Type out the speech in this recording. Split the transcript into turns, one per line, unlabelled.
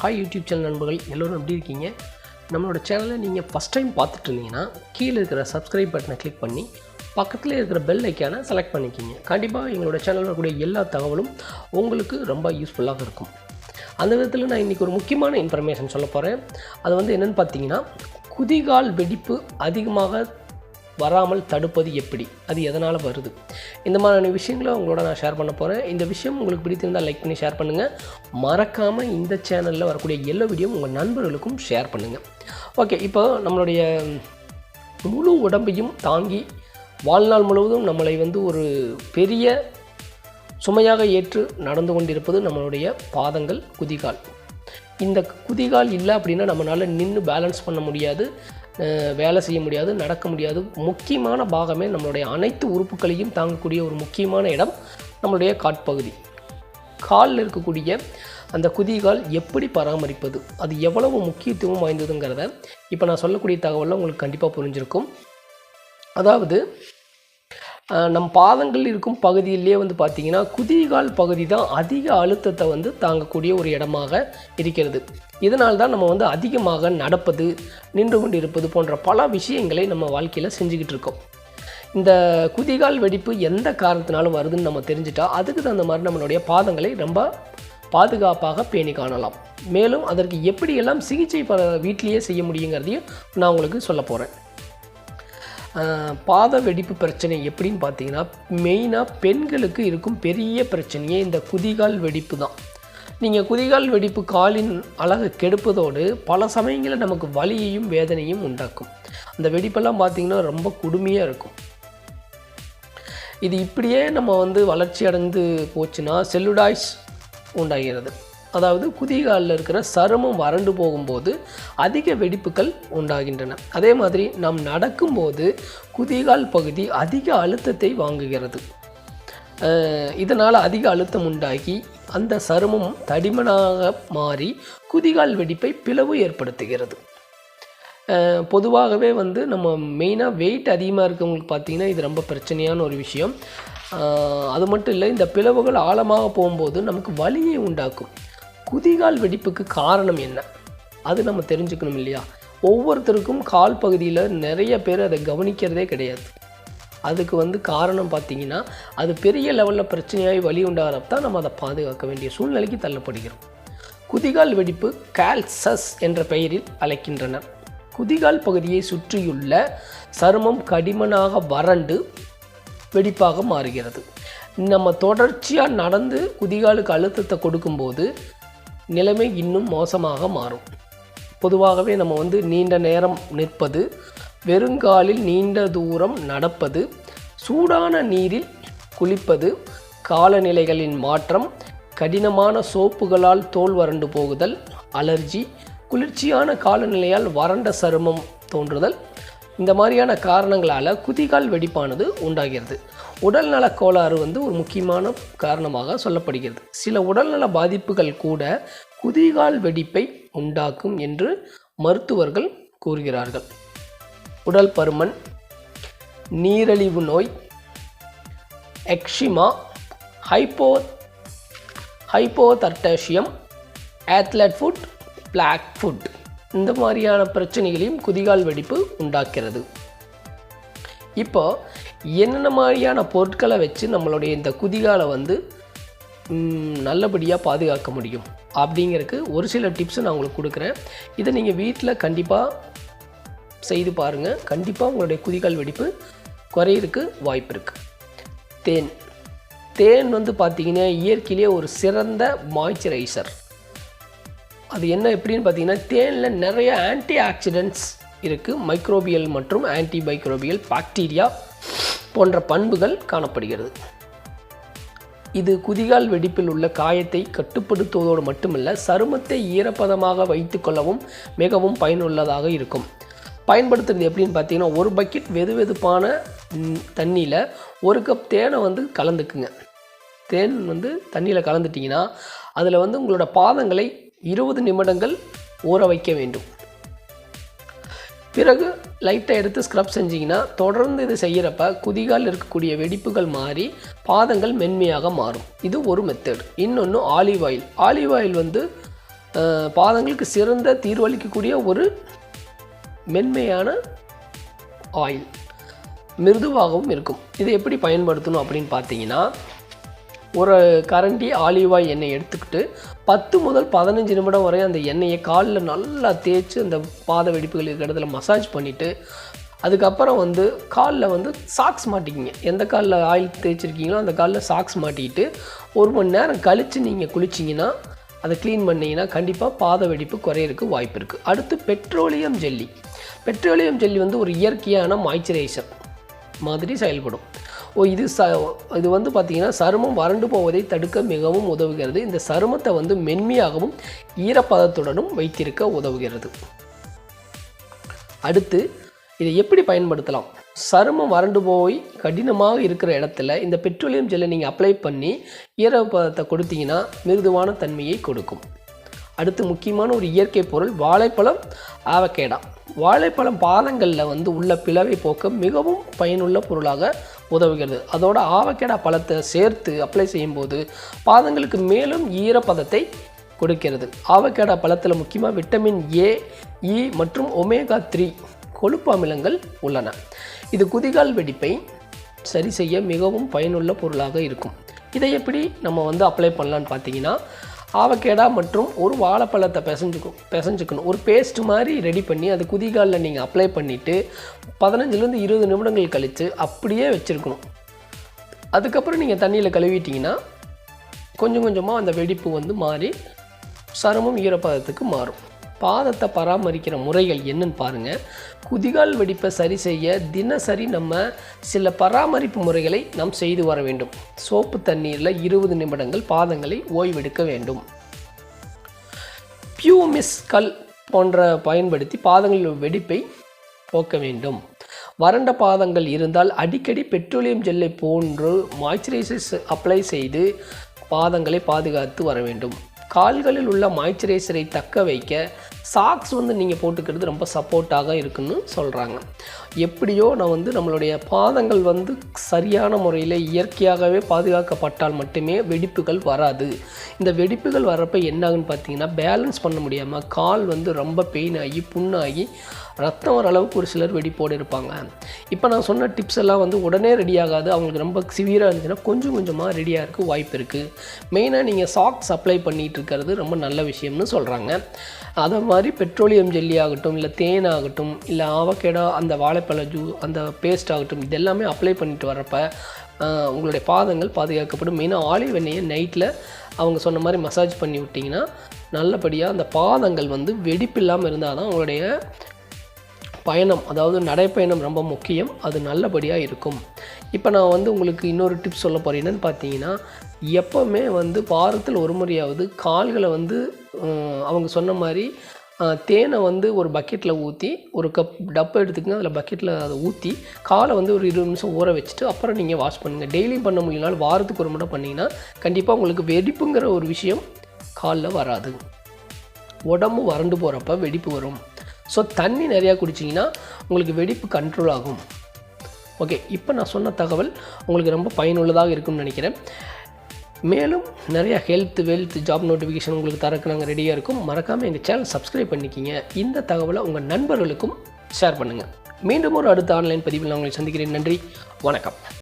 Hi YouTube channel நண்பர்கள் எல்லோரும் எப்படி இருக்கீங்க? நம்மளோட சேனலை நீங்கள் ஃபஸ்ட் டைம் பார்த்துட்டு இருந்தீங்கன்னா கீழே இருக்கிற சப்ஸ்கிரைப் பட்டனை கிளிக் பண்ணி பக்கத்தில் இருக்கிற பெல் ஐக்கானை செலக்ட் பண்ணிக்கிங்க. கண்டிப்பாக எங்களோட சேனலில் கூடிய எல்லா தகவலும் உங்களுக்கு ரொம்ப யூஸ்ஃபுல்லாக இருக்கும். அந்த விதத்தில் நான் இன்றைக்கி ஒரு முக்கியமான இன்ஃபர்மேஷன் சொல்ல போகிறேன் அது வந்து என்னென்னு பார்த்தீங்கன்னா குதிகால் வெடிப்பு அதிகமாக வராமல் தடுப்பது எப்படி? அது எதனால் வருது? இந்த மாதிரியான விஷயங்களை உங்களோட நான் ஷேர் பண்ண போகிறேன் இந்த விஷயம் உங்களுக்கு பிடித்திருந்தால் லைக் பண்ணி ஷேர் பண்ணுங்கள் மறக்காமல் இந்த சேனலில் வரக்கூடிய எல்லா வீடியோ உங்கள் நண்பர்களுக்கும் ஷேர் பண்ணுங்கள் ஓகே இப்போ நம்மளுடைய முழு உடம்பையும் தாங்கி வாழ்நாள் முழுவதும் நம்மளை வந்து ஒரு பெரிய சுமையாக ஏற்று நடந்து கொண்டிருப்பது நம்மளுடைய பாதங்கள் குதிகால். இந்த குதிகால் இல்லை அப்படின்னா நம்மளால் நின்று பேலன்ஸ் பண்ண முடியாது. வேலை செய்ய முடியாது நடக்க முடியாது. முக்கியமான பாகமே நம்மளுடைய அனைத்து உறுப்புகளையும் தாங்கக்கூடிய ஒரு முக்கியமான இடம் நம்மளுடைய காட்பகுதி காலில் இருக்கக்கூடிய அந்த குதிகால் எப்படி பராமரிப்பது அது எவ்வளவு முக்கியத்துவம் வாய்ந்ததுங்கிறத இப்போ நான் சொல்லக்கூடிய தகவலில் உங்களுக்கு கண்டிப்பாக புரிஞ்சிருக்கும். அதாவது நம் பாதங்கள் இருக்கும் பகுதியிலே வந்து பார்த்திங்கன்னா குதிகால் பகுதி தான் அதிக அழுத்தத்தை வந்து தாங்கக்கூடிய ஒரு இடமாக இருக்கிறது. இதனால் தான் நம்ம வந்து அதிகமாக நடப்பது நின்று கொண்டு இருப்பது போன்ற பல விஷயங்களை நம்ம வாழ்க்கையில் செஞ்சுக்கிட்டு இருக்கோம். இந்த குதிகால் வெடிப்பு எந்த காரணத்தினாலும் வருதுன்னு நம்ம தெரிஞ்சுட்டா அதுக்கு தகுந்த மாதிரி நம்மளுடைய பாதங்களை ரொம்ப பாதுகாப்பாக பேணி காணலாம். மேலும் அதற்கு எப்படியெல்லாம் சிகிச்சை ப வீட்டிலேயே செய்ய முடியுங்கிறதையும் நான் உங்களுக்கு சொல்ல போகிறேன் பாத வெடிப்பு பிரச்சனை எப்படின்னு பார்த்தீங்கன்னா மெயினாக பெண்களுக்கு இருக்கும் பெரிய பிரச்சனையே இந்த குதிகால் வெடிப்பு தான். நீங்கள் குதிகால் வெடிப்பு காலின் அழகை கெடுப்பதோடு பல சமயங்களில் நமக்கு வலியையும் வேதனையும் உண்டாக்கும். அந்த வெடிப்பெல்லாம் பார்த்தீங்கன்னா ரொம்ப கொடுமையாக இருக்கும். இது இப்படியே நம்ம வந்து வளர்ச்சி அடைந்து போச்சுன்னா செல்லுடாய்ஸ் உண்டாகிறது. அதாவது குதிகாலில் இருக்கிற சருமம் வறண்டு போகும்போது அதிக வெடிப்புகள் உண்டாகின்றன. அதே மாதிரி நாம் நடக்கும்போது குதிகால் பகுதி அதிக அழுத்தத்தை வாங்குகிறது. இதனால் அதிக அழுத்தம் உண்டாகி அந்த சருமம் தடிமனாக மாறி குதிகால் வெடிப்பை பிளவு ஏற்படுத்துகிறது. பொதுவாகவே வந்து நம்ம மெயினாக வெயிட் அதிகமாக இருக்கவங்களுக்கு பார்த்தீங்கன்னா இது ரொம்ப பிரச்சனையான ஒரு விஷயம். அது மட்டும் இல்லை இந்த பிளவுகள் ஆழமாக போகும்போது நமக்கு வலியை உண்டாக்கும். குதிகால் வெடிப்புக்கு காரணம் என்ன? அது நம்ம தெரிஞ்சுக்கணும் இல்லையா? ஒவ்வொருத்தருக்கும் கால் பகுதியில் நிறைய பேர் அதை கவனிக்கிறதே கிடையாது. அதுக்கு வந்து காரணம் பார்த்தீங்கன்னா அது பெரிய லெவலில் பிரச்சனையாகி வழி உண்டாகிறப்ப தான் நம்ம அதை பாதுகாக்க வேண்டிய சூழ்நிலைக்கு தள்ளப்படுகிறோம். குதிகால் வெடிப்பு கால்சஸ் என்ற பெயரில் அழைக்கின்றனர் குதிகால் பகுதியை சுற்றியுள்ள சருமம் கடிமனாக வறண்டு வெடிப்பாக மாறுகிறது. நம்ம தொடர்ச்சியாக நடந்து குதிகாலுக்கு அழுத்தத்தை கொடுக்கும்போது நிலைமை இன்னும் மோசமாக மாறும். பொதுவாகவே நம்ம வந்து நீண்ட நேரம் நிற்பது வெறுங்காலில் நீண்ட தூரம் நடப்பது சூடான நீரில் குளிப்பது காலநிலைகளின் மாற்றம் கடினமான சோப்புகளால் தோல் வறண்டு போகுதல் அலர்ஜி குளிர்ச்சியான காலநிலையால் வறண்ட சருமம் தோன்றுதல் இந்த மாதிரியான காரணங்களால் குதிகால் வெடிப்பானது உண்டாகிறது. உடல்நல கோளாறு வந்து ஒரு முக்கியமான காரணமாக சொல்லப்படுகிறது. சில உடல்நல பாதிப்புகள் கூட குதிகால் வெடிப்பை உண்டாக்கும் என்று மருத்துவர்கள் கூறுகிறார்கள். உடல் பருமன் நீரழிவு நோய் eczema hypo hypothyroidism athlete foot black foot இந்த மாதிரியான பிரச்சனைகளையும் குதிகால் வெடிப்பு உண்டாக்கிறது. இப்போ என்னென்ன மாதிரியான பொருட்களை வச்சு நம்மளுடைய இந்த குதிகாலை வந்து நல்லபடியாக பாதுகாக்க முடியும்? அப்படிங்கிறதுக்கு ஒரு சில டிப்ஸை நான் உங்களுக்கு கொடுக்குறேன். இதை நீங்கள் வீட்டில் கண்டிப்பாக செய்து பாருங்கள் கண்டிப்பாக உங்களுடைய குதிகால் வெடிப்பு குறையிறதுக்கு வாய்ப்பு இருக்குது தேன். தேன் வந்து பார்த்திங்கன்னா இயற்கையிலேயே ஒரு சிறந்த மாய்ச்சரைசர் அது என்ன எப்படின்னு பார்த்தீங்கன்னா தேனில் நிறைய ஆன்டி ஆக்சிடென்ட்ஸ் இருக்குது மைக்ரோபியல் மற்றும் ஆன்டி மைக்ரோபியல் பாக்டீரியா போன்ற பண்புகள் காணப்படுகிறது. இது குதிகால் வெடிப்பில் உள்ள காயத்தை கட்டுப்படுத்துவதோடு மட்டுமல்ல சருமத்தை ஈரப்பதமாக வைத்துக்கொள்ளவும் மிகவும் பயனுள்ளதாக இருக்கும். பயன்படுத்துறது எப்படின்னு பார்த்தீங்கன்னா ஒரு பக்கெட் வெது வெதுப்பான தண்ணியில் ஒரு கப் தேனை வந்து கலந்துக்குங்க. தேன் வந்து தண்ணியில் கலந்துட்டிங்கன்னா அதில் வந்து உங்களோட பாதங்களை இருபது நிமிடங்கள் ஊற வைக்க வேண்டும். பிறகு லைட்டாக எடுத்து ஸ்க்ரப் செஞ்சிங்கன்னா தொடர்ந்து இது செய்கிறப்ப குதிகால் இருக்கக்கூடிய வெடிப்புகள் மாறி பாதங்கள் மென்மையாக மாறும். இது ஒரு மெத்தட் இன்னொன்று ஆலிவ் ஆயில் ஆலிவ் ஆயில் வந்து பாதங்களுக்கு சிறந்த தீர்வளிக்கக்கூடிய ஒரு மென்மையான ஆயில் மிருதுவாகவும் இருக்கும். இதை எப்படி பயன்படுத்தணும் அப்படின்னு பார்த்தீங்கன்னா ஒரு கரண்டி ஆலிவ் ஆயில் எண்ணெய் எடுத்துக்கிட்டு பத்து முதல் பதினஞ்சு நிமிடம் வரை அந்த எண்ணெயை காலில் நல்லா தேய்ச்சி அந்த பாத வெடிப்புகள் இருக்கிற இடத்துல மசாஜ் பண்ணிவிட்டு அதுக்கப்புறம் வந்து காலில் வந்து சாக்ஸ் மாட்டிக்கிங்க. எந்த காலில் ஆயில் தேய்ச்சிருக்கீங்களோ அந்த காலில் சாக்ஸ் மாட்டிக்கிட்டு ஒரு மணி நேரம் கழித்து நீங்கள் குளிச்சிங்கன்னா அதை க்ளீன் பண்ணிங்கன்னா கண்டிப்பாக பாத வெடிப்பு குறையறதுக்கு வாய்ப்பு இருக்குது அடுத்து பெட்ரோலியம் ஜெல்லி பெட்ரோலியம் ஜெல்லி வந்து ஒரு இயற்கையான மாய்ச்சரைசர் மாதிரி செயல்படும். இது ச இது வந்து பார்த்திங்கன்னா சருமம் வறண்டு போவதை தடுக்க மிகவும் உதவுகிறது. இந்த சருமத்தை வந்து மென்மையாகவும் ஈரப்பதத்துடனும் வைத்திருக்க உதவுகிறது. அடுத்து இதை எப்படி பயன்படுத்தலாம்? சருமம் வறண்டு போய் கடினமாக இருக்கிற இடத்துல இந்த பெட்ரோலியம் ஜெல்லை நீங்கள் அப்ளை பண்ணி ஈரப்பதத்தை கொடுத்தீங்கன்னா மிருதுவான தன்மையை கொடுக்கும். அடுத்து முக்கியமான ஒரு இயற்கை பொருள் வாழைப்பழம் ஆவக்கேடா வாழைப்பழம் பாதங்களில் வந்து உள்ள பிளவை போக்க மிகவும் பயனுள்ள பொருளாக உதவுகிறது. அதோட ஆவக்கேடா பழத்தை சேர்த்து அப்ளை செய்யும்போது பாதங்களுக்கு மேலும் ஈரப்பதத்தை கொடுக்கிறது. ஆவக்கேடா பழத்தில் முக்கியமாக விட்டமின் ஏ இ e மற்றும் ஒமேகா த்ரீ கொழுப்பு அமிலங்கள் உள்ளன. இது குதிகால் வெடிப்பை சரி செய்ய மிகவும் பயனுள்ள பொருளாக இருக்கும். இதை எப்படி நம்ம வந்து அப்ளை பண்ணலான்னு பார்த்தீங்கன்னா ஆவக்கேடா மற்றும் ஒரு வாழைப்பழத்தை பிசைஞ்சுக்கும் பிசைஞ்சுக்கணும். ஒரு பேஸ்ட் மாதிரி ரெடி பண்ணி அது குதிகாலில் நீங்கள் அப்ளை பண்ணிவிட்டு பதினஞ்சுலேருந்து இருபது நிமிடங்கள் கழித்து அப்படியே வச்சுருக்கணும். அதுக்கப்புறம் நீங்கள் தண்ணியில் கழுவிட்டீங்கன்னா கொஞ்சம் கொஞ்சமாக அந்த வெடிப்பு வந்து மாறி சருமம் ஈரப்பதத்துக்கு மாறும். பாதத்தை பராமரிக்கிற முறைகள் என்னன்னு பாருங்கள் குதிகால் வெடிப்பை சரி செய்ய தினசரி நம்ம சில பராமரிப்பு முறைகளை நாம் செய்து வர வேண்டும். சோப்பு தண்ணீரில் இருபது நிமிடங்கள் பாதங்களை ஓய்வெடுக்க வேண்டும். பியூமிஸ் கல் போன்ற பயன்படுத்தி பாதங்களில் வெடிப்பை போக்க வேண்டும். வறண்ட பாதங்கள் இருந்தால் அடிக்கடி பெட்ரோலியம் ஜெல்லை போன்று மாய்ச்சரைசர்ஸ் அப்ளை செய்து பாதங்களை பாதுகாத்து வர வேண்டும். கால்களில் உள்ள மாய்ச்சரைசரை தக்க வைக்க சாக்ஸ் வந்து நீங்கள் போட்டுக்கிறது ரொம்ப சப்போர்ட்டாக இருக்குன்னு சொல்கிறாங்க எப்படியோ நான் வந்து நம்மளுடைய பாதங்கள் வந்து சரியான முறையில் இயற்கையாகவே பாதுகாக்கப்பட்டால் மட்டுமே வெடிப்புகள் வராது. இந்த வெடிப்புகள் வரப்போ என்ன ஆகுன்னு பார்த்தீங்கன்னா பேலன்ஸ் பண்ண முடியாமல் கால் வந்து ரொம்ப பெயின் ஆகி புண்ணாகி ரத்தம் வர அளவுக்கு ஒரு சிலர் வெடிப்போடு இருப்பாங்க. இப்போ நான் சொன்ன டிப்ஸ் எல்லாம் வந்து உடனே ரெடி ஆகாது. அவங்களுக்கு ரொம்ப சிவியராக இருந்துச்சுன்னா கொஞ்சம் கொஞ்சமாக ரெடியாக இருக்க வாய்ப்பு இருக்குது மெயினாக நீங்கள் சாக்ஸ் அப்ளை பண்ணிகிட்டு இருக்கிறது ரொம்ப நல்ல விஷயம்னு சொல்கிறாங்க அதை மாதிரி மாதிரி பெட்ரோலியம் ஜெல்லி ஆகட்டும் இல்லை தேன் ஆகட்டும் இல்லை ஆவக்கேடோ அந்த வாழைப்பழ ஜூ அந்த பேஸ்ட் ஆகட்டும் இதெல்லாமே அப்ளை பண்ணிட்டு வர்றப்ப உங்களுடைய பாதங்கள் பாதுகாக்கப்படும். மெயினாக ஆலிவ் எண்ணெயை நைட்டில் அவங்க சொன்ன மாதிரி மசாஜ் பண்ணி விட்டிங்கன்னா நல்லபடியாக அந்த பாதங்கள் வந்து வெடிப்பு இல்லாமல் இருந்தால் தான் உங்களுடைய பயணம் அதாவது நடைப்பயணம் ரொம்ப முக்கியம். அது நல்லபடியாக இருக்கும். இப்போ நான் வந்து உங்களுக்கு இன்னொரு டிப்ஸ் சொல்ல போகிறேன் என்னென்னு பார்த்தீங்கன்னா எப்போவுமே வந்து வாரத்தில் ஒரு முறையாவது கால்களை வந்து அவங்க சொன்ன மாதிரி தேனை வந்து ஒரு பக்கெட்டில் ஊற்றி ஒரு கப் டப்பை எடுத்துக்கங்க அதில் பக்கெட்டில் அதை ஊற்றி காலை வந்து ஒரு இருபது நிமிஷம் ஊற வச்சுட்டு அப்புறம் நீங்கள் வாஷ் பண்ணுங்கள் டெய்லியும் பண்ண முடியலனாலும் வாரத்துக்கு ஒரு முறை பண்ணிங்கன்னா கண்டிப்பாக உங்களுக்கு வெடிப்புங்கிற ஒரு விஷயம் காலில் வராது. உடம்பு வறண்டு போகிறப்ப வெடிப்பு வரும். ஸோ தண்ணி நிறையா குடிச்சிங்கன்னா உங்களுக்கு வெடிப்பு கண்ட்ரோல் ஆகும். ஓகே இப்போ நான் சொன்ன தகவல் உங்களுக்கு ரொம்ப பயனுள்ளதாக இருக்கும்னு நினைக்கிறேன். மேலும் நிறையா ஹெல்த் வெல்த் ஜாப் நோட்டிஃபிகேஷன் உங்களுக்கு தரக்கு நாங்கள் ரெடியாக இருக்கும். மறக்காமல் எங்கள் சேனல் சப்ஸ்கிரைப் பண்ணிக்கிங்க. இந்த தகவலை உங்கள் நண்பர்களுக்கும் ஷேர் பண்ணுங்கள் மீண்டும் ஒரு அடுத்த ஆன்லைன் பதிவில் நான் உங்களை சந்திக்கிறேன். நன்றி. வணக்கம்.